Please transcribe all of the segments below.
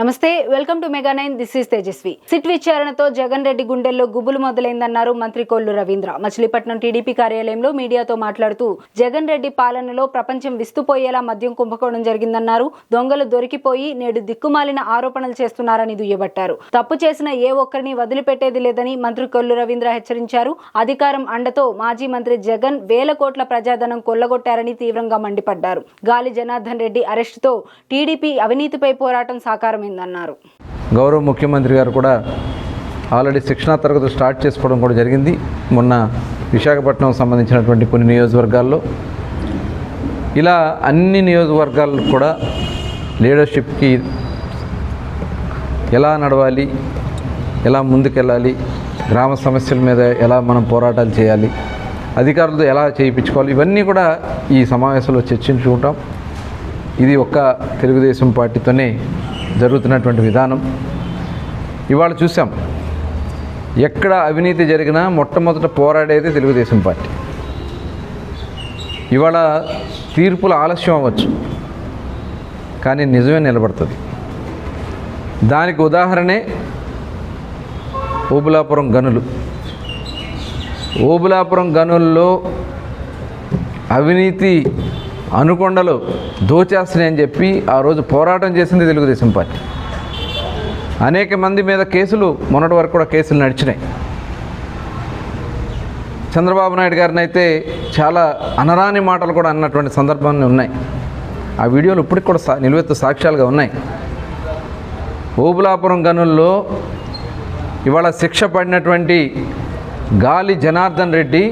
నమస్తే welcome to mega nine. This is Tejaswi. SIT విచారణతో Jagan Reddy గుండెల్లో గుబులు మొదలైందన్నారు మంత్రి కొల్లు రవీంద్ర. మచిలీపట్నం టీడీపీ కార్యాలయంలో మీడియాతో మాట్లాడుతూ జగన్ రెడ్డి పాలనలో ప్రపంచం విస్తుపోయేలా మద్యం కుంభకోణం జరిగిందన్నారు. దొంగలు దొరికిపోయి నేడు దిక్కుమాలిన ఆరోపణలు చేస్తున్నారని దుయ్యబట్టారు. తప్పు చేసిన ఏ ఒక్కరిని వదిలిపెట్టేది లేదని మంత్రి కొల్లు రవీంద్ర హెచ్చరించారు. అధికారం అండతో మాజీ మంత్రి జగన్ వేల కోట్ల ప్రజాధనం కొల్లగొట్టారని తీవ్రంగా మండిపడ్డారు. గాలి జనార్దన్ రెడ్డి అరెస్టుతో టీడీపీ అవినీతిపై పోరాటం సాకారమైందన్నారు గౌరవ ముఖ్యమంత్రి గారు కూడా ఆల్రెడీ శిక్షణా తరగతి స్టార్ట్ చేసుకోవడం కూడా జరిగింది. మొన్న విశాఖపట్నం సంబంధించినటువంటి కొన్ని నియోజకవర్గాల్లో. ఇలా అన్ని నియోజకవర్గాలకు కూడా లీడర్షిప్కి ఎలా నడవాలి ఎలా ముందుకెళ్ళాలి గ్రామ సమస్యల మీద ఎలా మనం పోరాటాలు చేయాలి అధికారులతో ఎలా చేయించుకోవాలి ఇవన్నీ కూడా ఈ సమావేశంలో చర్చించుకుంటాం. ఇది ఒక్క తెలుగుదేశం పార్టీతోనే జరుగుతున్నటువంటి విధానం. ఇవాళ చూసాం ఎక్కడ అవినీతి జరిగినా మొట్టమొదట పోరాడేది తెలుగుదేశం పార్టీ. ఇవాళ తీర్పులు ఆలస్యం అవ్వచ్చు కానీ నిజమే నిలబడుతుంది. దానికి ఉదాహరణే ఓబులాపురం గనులు. ఓబులాపురం గనుల్లో అవినీతి అనుకొండలు దోచేస్తున్నాయని చెప్పి ఆ రోజు పోరాటం చేసింది తెలుగుదేశం పార్టీ. అనేక మంది మీద కేసులు మొన్నటి వరకు కూడా కేసులు నడిచినాయి. చంద్రబాబు నాయుడు గారిని అయితే చాలా అనరాని మాటలు కూడా అన్నటువంటి సందర్భాన్ని ఉన్నాయి. ఆ వీడియోలు ఇప్పటికి కూడా సా నిలువెత్తు సాక్ష్యాలుగా ఉన్నాయి. ఓబులాపురం గనుల్లో ఇవాళ శిక్ష పడినటువంటి గాలి జనార్దన్ రెడ్డి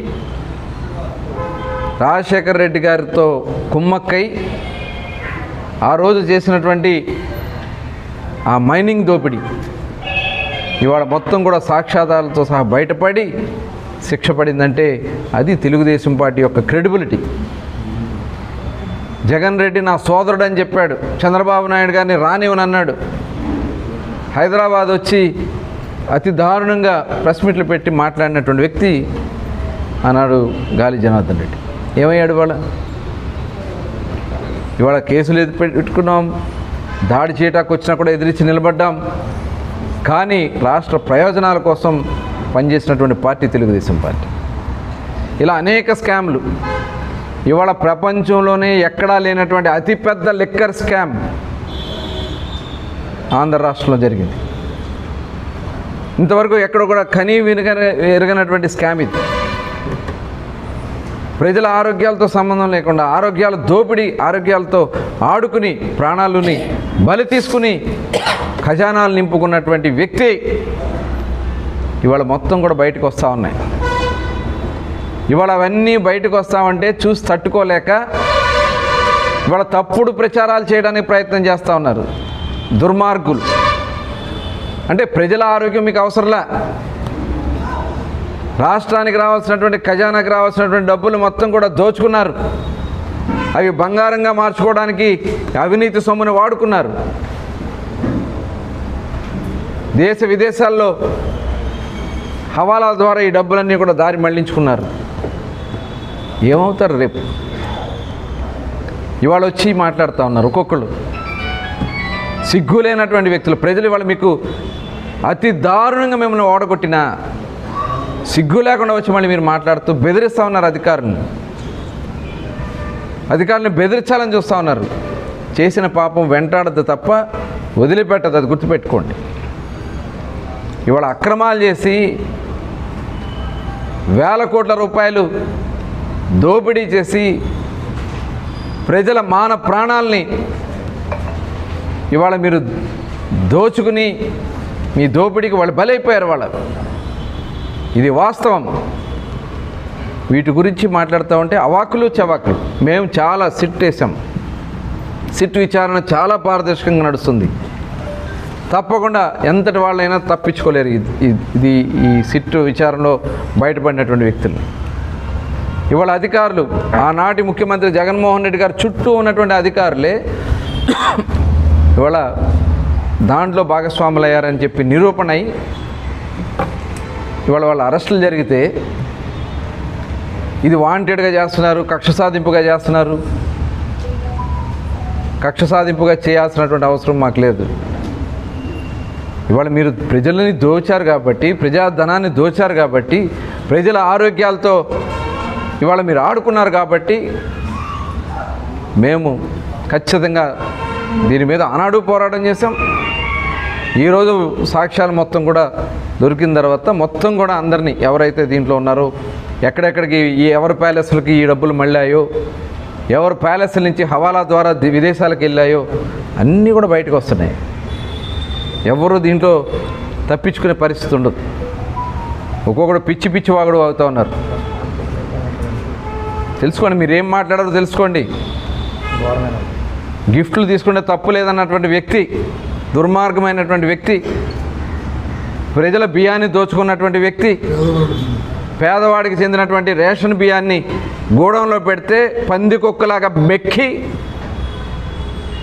రాజశేఖర్ రెడ్డి గారితో కుమ్మక్కై ఆ రోజు చేసినటువంటి ఆ మైనింగ్ దోపిడీ. ఇవాళ మొత్తం కూడా సాక్ష్యాధారాలతో సహా బయటపడి శిక్ష పడిందంటే అది తెలుగుదేశం పార్టీ యొక్క క్రెడిబిలిటీ. జగన్ రెడ్డి నా సోదరుడు అని చెప్పాడు. చంద్రబాబు నాయుడు గారిని రానివని అన్నాడు. హైదరాబాద్ వచ్చి అతి దారుణంగా ప్రెస్ మీట్లు పెట్టి మాట్లాడినటువంటి వ్యక్తి అన్నాడు గాలి జనార్దన్ రెడ్డి. ఏమయ్యాడు వాళ్ళ ఇవాళ కేసులు ఎదు పెట్టుకున్నాం దాడి చేయటానికి వచ్చినా కూడా ఎదిరించి నిలబడ్డాం. కానీ రాష్ట్ర ప్రయోజనాల కోసం పనిచేసినటువంటి పార్టీ తెలుగుదేశం పార్టీ. ఇలా అనేక స్కామ్లు. ఇవాళ ప్రపంచంలోనే ఎక్కడా లేనటువంటి అతిపెద్ద లిక్కర్ స్కామ్ ఆంధ్ర రాష్ట్రంలో జరిగింది. ఇంతవరకు ఎక్కడ కూడా కనీ వినగ ఎరగనటువంటి స్కామ్ ఇది. ప్రజల ఆరోగ్యాలతో సంబంధం లేకుండా ఆరోగ్యాల దోపిడీ ఆరోగ్యాలతో ఆడుకుని ప్రాణాలని బలి తీసుకుని ఖజానాలు నింపుకున్నటువంటి వ్యక్తి ఇవాళ మొత్తం కూడా బయటకు వస్తూ ఉన్నాయి. ఇవాళ అవన్నీ బయటకు వస్తామంటే చూసి తట్టుకోలేక ఇవాళ తప్పుడు ప్రచారాలు చేయడానికి ప్రయత్నం చేస్తూ ఉన్నారు. దుర్మార్గులు. అంటే ప్రజల ఆరోగ్యం మీకు అవసరంలా? రాష్ట్రానికి రావాల్సినటువంటి ఖజానాకి రావాల్సినటువంటి డబ్బులు మొత్తం కూడా దోచుకున్నారు. అవి బంగారంగా మార్చుకోవడానికి అవినీతి సొమ్మును వాడుకున్నారు. దేశ విదేశాల్లో హవాలాల ద్వారా ఈ డబ్బులన్నీ కూడా దారి మళ్ళించుకున్నారు. ఏమవుతారు రేపు? ఇవాళ వచ్చి మాట్లాడుతూ ఉన్నారు ఒక్కొక్కళ్ళు. సిగ్గులేనటువంటి వ్యక్తులు. ప్రజలు ఇవాళ మీకు అతి దారుణంగా మిమ్మల్ని ఓడగొట్టినా సిగ్గు లేకుండా వచ్చి మళ్ళీ మీరు మాట్లాడుతూ బెదిరిస్తూ ఉన్నారు అధికారులను అధికారులను బెదిరించాలని చూస్తూ ఉన్నారు. చేసిన పాపం వెంటాడద్దు తప్ప వదిలిపెట్టదు అది గుర్తుపెట్టుకోండి. ఇవాళ అక్రమాలు చేసి వేల కోట్ల రూపాయలు దోపిడీ చేసి ప్రజల మాన ప్రాణాలని ఇవాళ మీరు దోచుకుని మీ దోపిడీకి వాళ్ళు బలైపోయారు వాళ్ళు. ఇది వాస్తవం. వీటి గురించి మాట్లాడుతూ ఉంటే అవాకులు చవాకులు. మేము చాలా సిట్ వేసాం సిట్ విచారణ చాలా పారదర్శకంగా నడుస్తుంది. తప్పకుండా ఎంతటి వాళ్ళైనా తప్పించుకోలేరు ఇది- ఇది- ఈ సిట్ విచారణలో బయటపడినటువంటి వ్యక్తులు. ఇవాళ అధికారులు ఆనాటి ముఖ్యమంత్రి జగన్మోహన్ రెడ్డి గారు చుట్టూ ఉన్నటువంటి అధికారులే ఇవాళ దాంట్లో భాగస్వాములయ్యారని చెప్పి నిరూపణ అయి ఇవాళ వాళ్ళ అరెస్టులు జరిగితే ఇది వాంటెడ్గా చేస్తున్నారు కక్ష సాధింపుగా చేస్తున్నారు. కక్ష సాధింపుగా చేయాల్సినటువంటి అవసరం మాకు లేదు. ఇవాళ మీరు ప్రజలని దోచారు కాబట్టి ప్రజాధనాన్ని దోచారు కాబట్టి ప్రజల ఆరోగ్యాలతో ఇవాళ మీరు ఆడుకున్నారు కాబట్టి మేము ఖచ్చితంగా దీని మీద ఆనాడు పోరాటం చేసాం ఈరోజు సాక్ష్యాలు మొత్తం కూడా దొరికిన తర్వాత మొత్తం కూడా అందరినీ ఎవరైతే దీంట్లో ఉన్నారో ఎక్కడెక్కడికి ఈ ఎవరి ప్యాలెస్లకి ఈ డబ్బులు మళ్ళాయో ఎవరి ప్యాలెస్ల నుంచి హవాలా ద్వారా విదేశాలకు వెళ్ళాయో అన్నీ కూడా బయటకు వస్తున్నాయి. ఎవరు దీంట్లో తప్పించుకునే పరిస్థితి ఉండదు. ఒక్కొక్కడు పిచ్చి పిచ్చి వాగుడు అవుతూ ఉన్నారు. తెలుసుకోండి మీరు ఏం మాట్లాడారో తెలుసుకోండి. గిఫ్ట్లు తీసుకుంటే తప్పు లేదన్నటువంటి వ్యక్తి దుర్మార్గమైనటువంటి వ్యక్తి ప్రజల బియ్యాన్ని దోచుకున్నటువంటి వ్యక్తి పేదవాడికి చెందినటువంటి రేషన్ బియ్యాన్ని గూడంలో పెడితే పందికొక్కలాగా మెక్కి